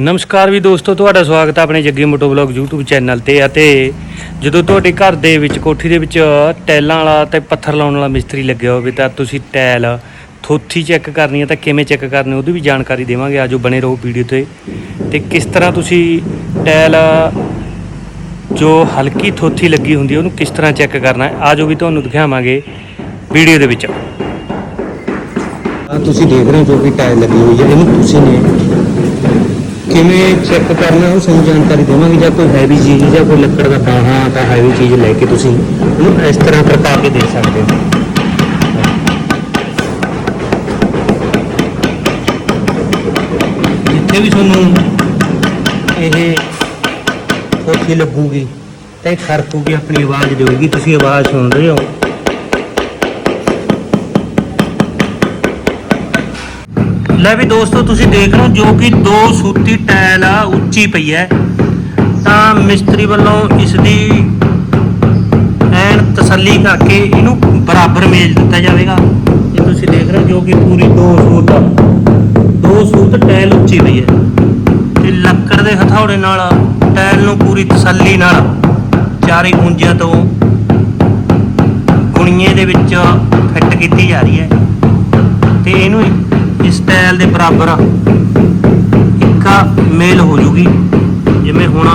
ਨਮਸਕਾਰ ਵੀ ਦੋਸਤੋ, ਤੁਹਾਡਾ ਸਵਾਗਤ ਹੈ ਆਪਣੇ Jaggi moto vlog YouTube channel ਤੇ ਅਤੇ ਜਦੋਂ ਤੁਹਾਡੇ ਘਰ ਦੇ ਵਿੱਚ ਕੋਠੀ ਦੇ ਵਿੱਚ ਟੈਲਾਂ ਵਾਲਾ ਤੇ ਪੱਥਰ ਲਾਉਣ ਵਾਲਾ ਮਿਸਤਰੀ ਲੱਗਿਆ ਹੋਵੇ ਤਾਂ ਤੁਸੀਂ ਟੈਲ ਥੋਥੀ ਚੈੱਕ ਕਰਨੀ ਹੈ ਤਾਂ ਕਿਵੇਂ ਚੈੱਕ ਕਰਨੀ ਉਹਦੀ ਵੀ ਜਾਣਕਾਰੀ ਦੇਵਾਂਗੇ। ਆਜੋ ਬਣੇ ਰਹੋ ਵੀਡੀਓ ਤੇ। ਤੇ ਕਿਸ ਤਰ੍ਹਾਂ ਤੁਸੀਂ ਟੈਲ ਜੋ ਹਲਕੀ ਥੋਥੀ ਲੱਗੀ ਹੁੰਦੀ ਉਹਨੂੰ ਕਿਸ ਤਰ੍ਹਾਂ ਚੈੱਕ ਕਰਨਾ ਹੈ, ਆਜੋ ਵੀ ਤੁਹਾਨੂੰ ਦਿਖਾਵਾਂਗੇ ਵੀਡੀਓ ਦੇ ਵਿੱਚ। ਤੁਸੀਂ ਦੇਖ ਰਹੇ ਹੋ ਜੋ ਕਿ ਟਾਇਲ ਲੱਗੀ ਹੋਈ ਹੈ, ਇਹਨੂੰ ਤੁਸੀਂ ਨੇ ਕਿਵੇਂ ਚੈੱਕ ਕਰਨਾ, ਉਹ ਸਾਨੂੰ ਜਾਣਕਾਰੀ ਦੇਵਾਂਗੇ, ਜਾਂ ਕੋਈ ਹੈਵੀ ਚੀਜ਼, ਜਾਂ ਕੋਈ ਲੱਕੜ ਦਾ ਬਾਹਾਂ ਤਾਂ ਹੈਵੀ ਚੀਜ਼ ਲੈ ਕੇ ਤੁਸੀਂ ਉਹਨੂੰ ਇਸ ਤਰ੍ਹਾਂ ਪ੍ਰਕਾਰ ਕੇ ਦੇ ਸਕਦੇ ਹੋ। ਜਿੱਥੇ ਵੀ ਤੁਹਾਨੂੰ ਇਹ ਕੋਠੀ ਲੱਗੂਗੀ, ਤੇ ਖਰਕੂਗੀ ਆਪਣੀ ਆਵਾਜ਼ ਦੇਊਗੀ ਤੁਸੀਂ ਆਵਾਜ਼ ਸੁਣ ਰਹੇ। ਹੋ ਲੈ ਵੀ ਦੋਸਤੋ, ਤੁਸੀਂ ਦੇਖ ਰਹੇ ਹੋ ਜੋ ਕਿ ਦੋ ਸੂਤੀ ਟਾਇਲ ਆ, ਉੱਚੀ ਪਈ ਹੈ ਤਾਂ ਮਿਸਤਰੀ ਵੱਲੋਂ ਇਸ ਦੀ ਐਨ ਤਸੱਲੀ ਕਰਕੇ ਇਹਨੂੰ ਬਰਾਬਰ ਮੇਲ ਦਿੱਤਾ ਜਾਵੇਗਾ। ਇਹ ਤੁਸੀਂ ਦੇਖ ਰਹੇ ਹੋ ਜੋ ਕਿ ਪੂਰੀ ਦੋ ਸੂਤ ਦੋ ਸੂਤ ਟਾਇਲ ਉੱਚੀ ਪਈ ਹੈ ਤੇ ਲੱਕੜ ਦੇ ਹਥੌੜੇ ਨਾਲ ਟਾਇਲ ਨੂੰ ਪੂਰੀ ਤਸੱਲੀ ਨਾਲ ਚਾਰੇ ਗੁੰਜਿਆਂ ਤੋਂ ਗੁਣੀਏ ਦੇ ਵਿੱਚ ਫਿੱਟ ਕੀਤੀ ਜਾ ਰਹੀ ਹੈ ਤੇ ਇਹਨੂੰ ਇਸ ਦੇ ਬਰਾਬਰ ਇੱਕ ਮੇਲ ਹੋ ਜੂਗੀ। ਜਿਵੇਂ ਹੁਣ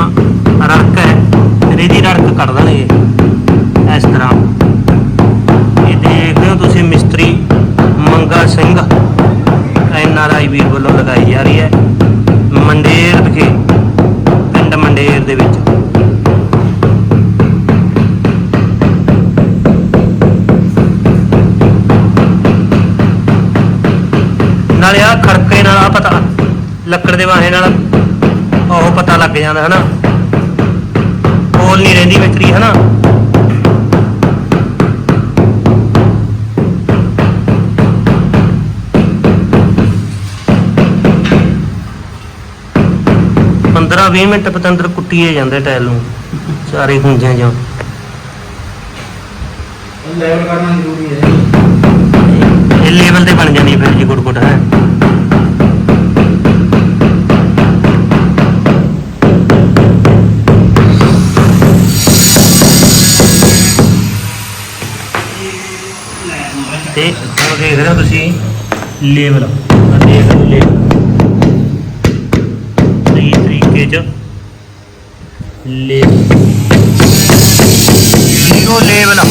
ਰੜਕ ਹੈ, ਫਿਰ ਇਹਦੀ ਰੜਕ ਕੱਢ ਦੇਣਗੇ। ਇਸ ਤਰ੍ਹਾਂ। ਇਹ ਦੇਖਦੇ ਹੋ ਤੁਸੀਂ ਮਿਸਤਰੀ ਮੰਗਾ ਸਿੰਘ। ਐਨ ਆਰ ਆਈ ਵੀਰ ਵੱਲੋਂ ਲਗਾਈ ਜਾ ਰਹੀ ਹੈ। ਮੰਡੇਰ ਨਾਲੇ ਆ ਖੜਕੇ ਨਾਲ ਆ ਪਤਾ, ਲੱਕੜ ਦੇ ਵਾਹੇ ਨਾਲ ਉਹ ਪਤਾ ਲੱਗ ਜਾਂਦਾ, ਹਨਾ? ਕੋਲ ਨਹੀਂ ਰਹਿੰਦੀ ਵਿਕਰੀ ਹਨਾ? ਪੰਦਰਾਂ 20 ਮਿੰਟ ਪਤੰਦਰ ਕੁੱਟੀਏ ਜਾਂਦੇ ਟਾਇਲ ਨੂੰ, ਚਾਰੇ ਹੁੰਜਿਆਂ ਜਾਂ ਲੈਵਲ ਕਰਨਾ ਜ਼ਰੂਰੀ ਹੈ। ਤੇ ਹੁਣ ਦੇਖ ਰਹੇ ਹੋ ਤੁਸੀਂ ਲੈਵਲ ਦੇਖ ਲਓ ਲੈਵਲ ਸਹੀ ਤਰੀਕੇ ਚ ਲੈਵਲ ਜ਼ੀਰੋ ਲੈਵਲ